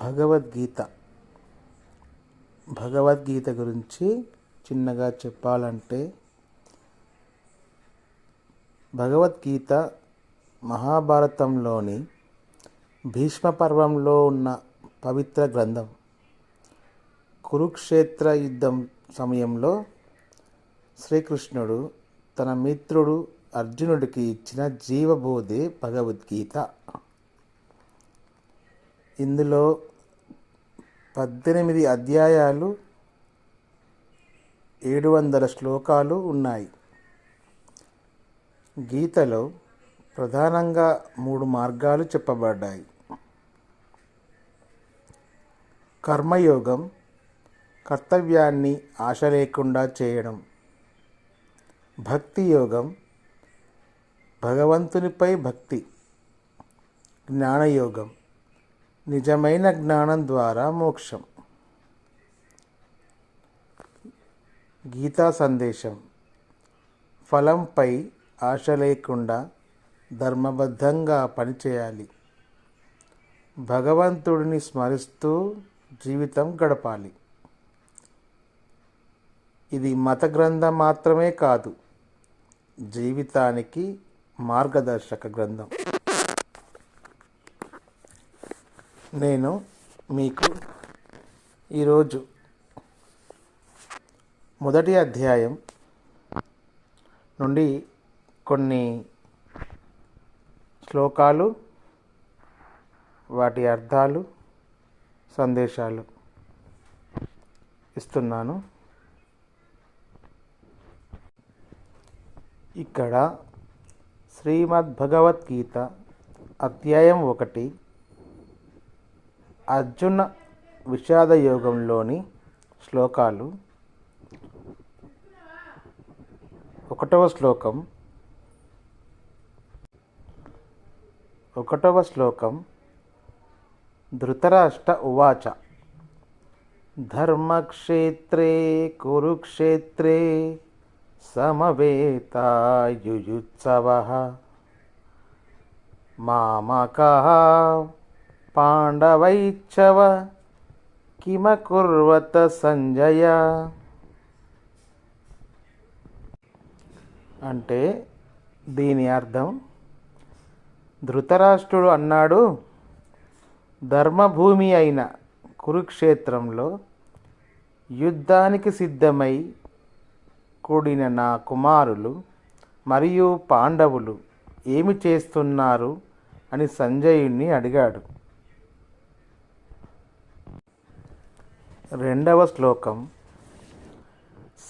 భగవద్గీత. భగవద్గీత గురించి చిన్నగా చెప్పాలంటే భగవద్గీత మహాభారతంలోని భీష్మ పర్వంలో ఉన్న పవిత్ర గ్రంథం. కురుక్షేత్ర యుద్ధం సమయంలో శ్రీకృష్ణుడు తన మిత్రుడు అర్జునుడికి ఇచ్చిన జీవబోధే భగవద్గీత. ఇందులో పద్దెనిమిది అధ్యాయాలు ఏడు వందల శ్లోకాలు ఉన్నాయి. గీతలో ప్రధానంగా మూడు మార్గాలు చెప్పబడ్డాయి. కర్మయోగం కర్తవ్యాన్ని ఆశ లేకుండా చేయడం. భక్తి యోగం భగవంతునిపై భక్తి. జ్ఞానయోగం నిజమైన జ్ఞానం ద్వారా మోక్షం. గీతా సందేశం. ఫలంపై ఆశ లేకుండా ధర్మబద్ధంగా పనిచేయాలి. భగవంతుడిని స్మరిస్తూ జీవితం గడపాలి. ఇది మత గ్రంథం మాత్రమే కాదు జీవితానికి మార్గదర్శక గ్రంథం. నేను మీకు ఈరోజు మొదటి అధ్యాయం నుండి కొన్ని శ్లోకాలు వాటి అర్థాలు సందేశాలు ఇస్తున్నాను. ఇక్కడ శ్రీమద్భగవద్గీత అధ్యాయం ఒకటి అర్జున విషాద యోగంలోని శ్లోకాలు. ఒకటవ శ్లోకం. ఒకటవ శ్లోకం. ధృతరాష్ట్ర ఉవాచ. ధర్మక్షేత్రే కురుక్షేత్రే సమవేతాయుయుత్సవ. మామక పాండవైచ్చవ కిమకుర్వత సంజయ. అంటే దీని అర్థం ధృతరాష్ట్రుడు అన్నాడు ధర్మభూమి అయిన కురుక్షేత్రంలో యుద్ధానికి సిద్ధమై కూడిన నా కుమారులు మరియు పాండవులు ఏమి చేస్తున్నారు అని సంజయుణ్ణి అడిగాడు. రెండవ శ్లోకం.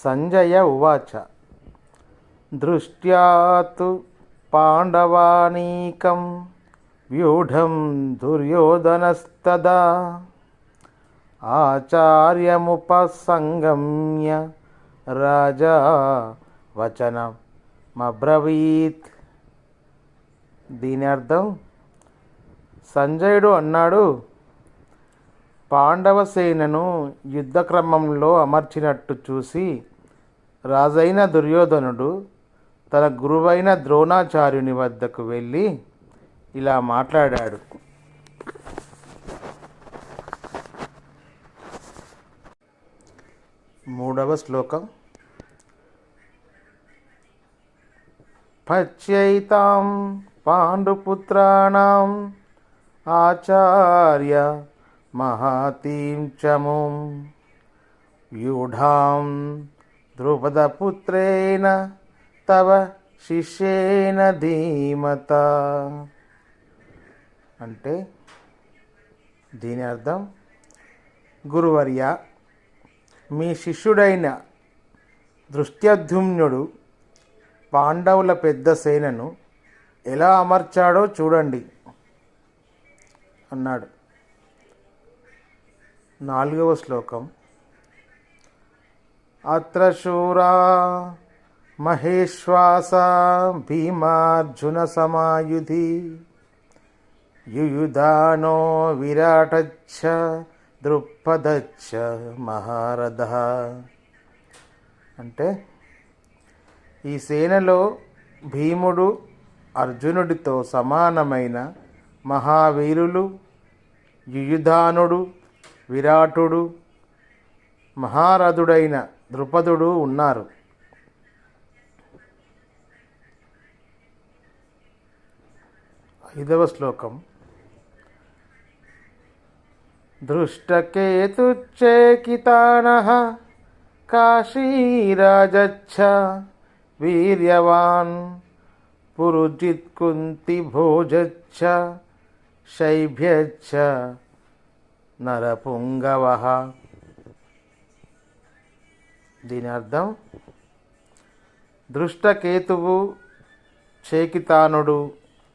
సంజయ ఉవాచ. దృష్ట్యా పాండవానీకం వ్యూఢం దుర్యోధనస్తదా. ఆచార్యముపసంగమ్య రాజా వచనమబ్రవీత్. దీని అర్థం సంజయుడు అన్నాడు పాండవసేనను యుద్ధక్రమంలో అమర్చినట్టు చూసి రాజైన దుర్యోధనుడు తన గురువైన ద్రోణాచార్యుని వద్దకు వెళ్ళి ఇలా మాట్లాడాడు. మూడవ శ్లోకం. పచ్యైతాం పాండుపుత్రాణం ఆచార్య महातीं చముం. వ్యూఢాం ద్రుపదపుత్రేణ తవ శిష్యేన ధీమత. అంటే దీని అర్థం గురువర్య మీ శిష్యుడైన దృష్ట్యధ్యుమ్నుడు పాండవుల పెద్ద సేనను ఎలా అమర్చాడో చూడండి అన్నాడు. నాలుగవ శ్లోకం. అత్ర శూరా మహేశ్వాస భీమార్జున సమాయుధి యుయుధానో విరాటచ్చ దృక్పథచ్చ మహారథ. అంటే ఈ సేనలో భీముడు అర్జునుడితో సమానమైన మహావీరులు యుయుధానుడు విరాటుడు మహారథుడైన ద్రుపదుడు ఉన్నారు. ఐదవ శ్లోకం. దృష్టకేతుచ్చేకితాన కాశీరాజచ్చ వీర్యవాన్ పురుజిత్కుంతిభోజచ్చ శైభ్యచ్చ నరపుంగవ. దీని అర్థం దృష్టకేతువు చేకితానుడు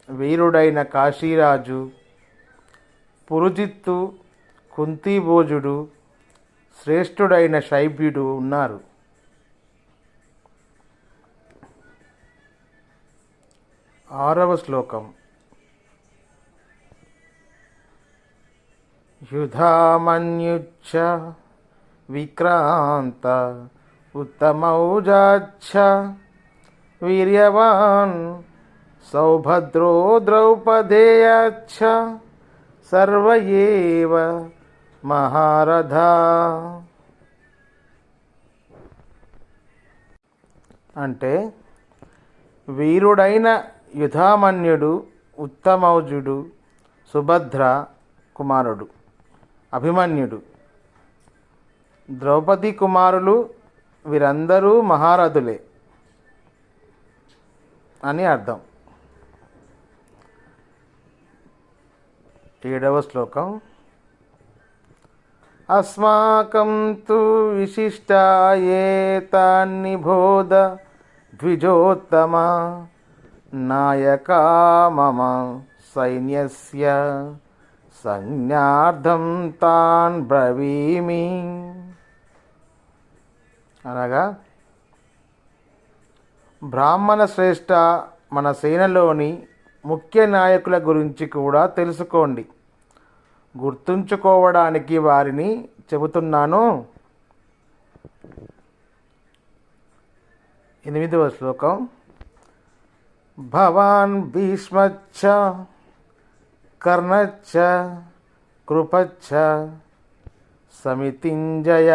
వీరుడైన కాశీరాజు పురుజిత్తు కుంతీభోజుడు శ్రేష్ఠుడైన శైబ్యుడు ఉన్నారు. ఆరవ శ్లోకం. యుధామన్యుచ్చ విక్రాంత ఉత్తమౌజాచ్చ వీర్యవాన్ సౌభద్రో ద్రౌపదేయాచ్చ సర్వ ఏవ మహారథ. అంటే వీరుడైన యుధామన్యుడు ఉత్తమౌజుడు సుభద్ర కుమారుడు. అభిమన్యుడు. ద్రౌపది కుమారులు వీరందరూ మహారథులే అని అర్థం. ఏడవ శ్లోకం. అస్మాకం తు విశిష్టాయేతాన్నిబోధ ద్విజోత్తమ. నాయకా మమ సైన్యస్య. సంజ్ఞార్థం తాన్ బ్రవీమి. అనగా బ్రాహ్మణ శ్రేష్ఠ మన సేనలోని ముఖ్య నాయకుల గురించి కూడా తెలుసుకోండి. గుర్తుంచుకోవడానికి వారిని చెబుతున్నాను. ఎనిమిదవ శ్లోకం. భవాన్ భీష్మచ్చ కర్ణచ్చ కృపచ్చ సమితింజయ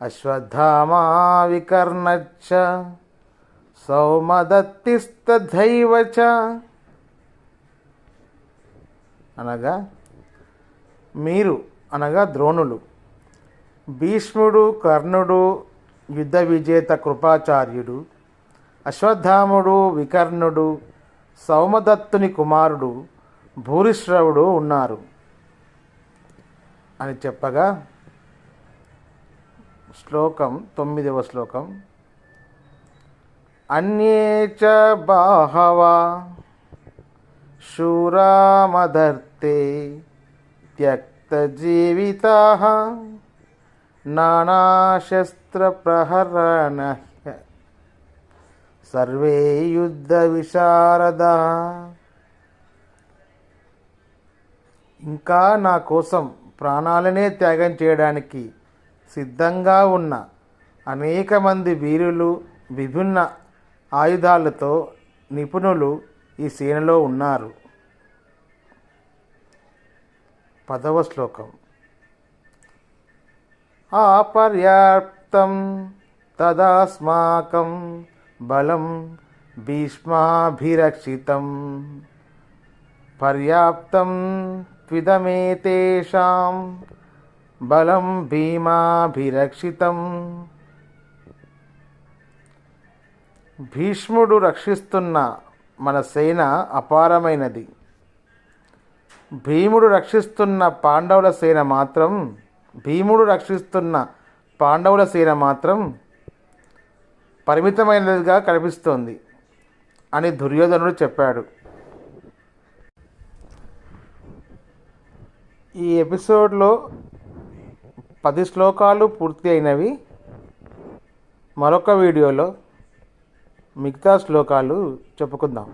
అశ్వత్థామా వికర్ణచ్చ సౌమదత్తిస్తైవచ చ అనగా మీరు అనగా ద్రోణులు భీష్ముడు కర్ణుడు యుద్ధ విజేత కృపాచార్యుడు అశ్వత్థాముడు వికర్ణుడు సౌమదత్తుని కుమారుడు భూరిశ్రవుడు ఉన్నారు అని చెప్పగా శ్లోకం తొమ్మిదవ శ్లోకం. అన్యే చ బాహవా శూరామధర్తే త్యక్తజీవితా నానాశస్త్రప్రహరణ. సర్వే యుద్ధ విశారదా. ఇంకా నా కోసం ప్రాణాలనే త్యాగం చేయడానికి సిద్ధంగా ఉన్న అనేక మంది వీరులు విభిన్న ఆయుధాలతో నిపుణులు ఈ సేనలో ఉన్నారు. పదవ శ్లోకం. ఆపర్యాప్తం తదాస్మాకం బలం భీష్మాభిరక్షితం. పర్యాప్తం త్విదమేతేషాం బలం భీమాభిరక్షితం భీష్ముడు రక్షిస్తున్న మన సేన అపారమైనది. భీముడు రక్షిస్తున్న పాండవుల సేన మాత్రం భీముడు రక్షిస్తున్న పాండవుల సేన మాత్రం పరిమితమైనదిగా కనిపిస్తోంది అని దుర్యోధనుడు చెప్పాడు. ఈ ఎపిసోడ్లో పది శ్లోకాలు పూర్తి అయినవి. మరొక వీడియోలో మిగతా శ్లోకాలు చెప్పుకుందాం.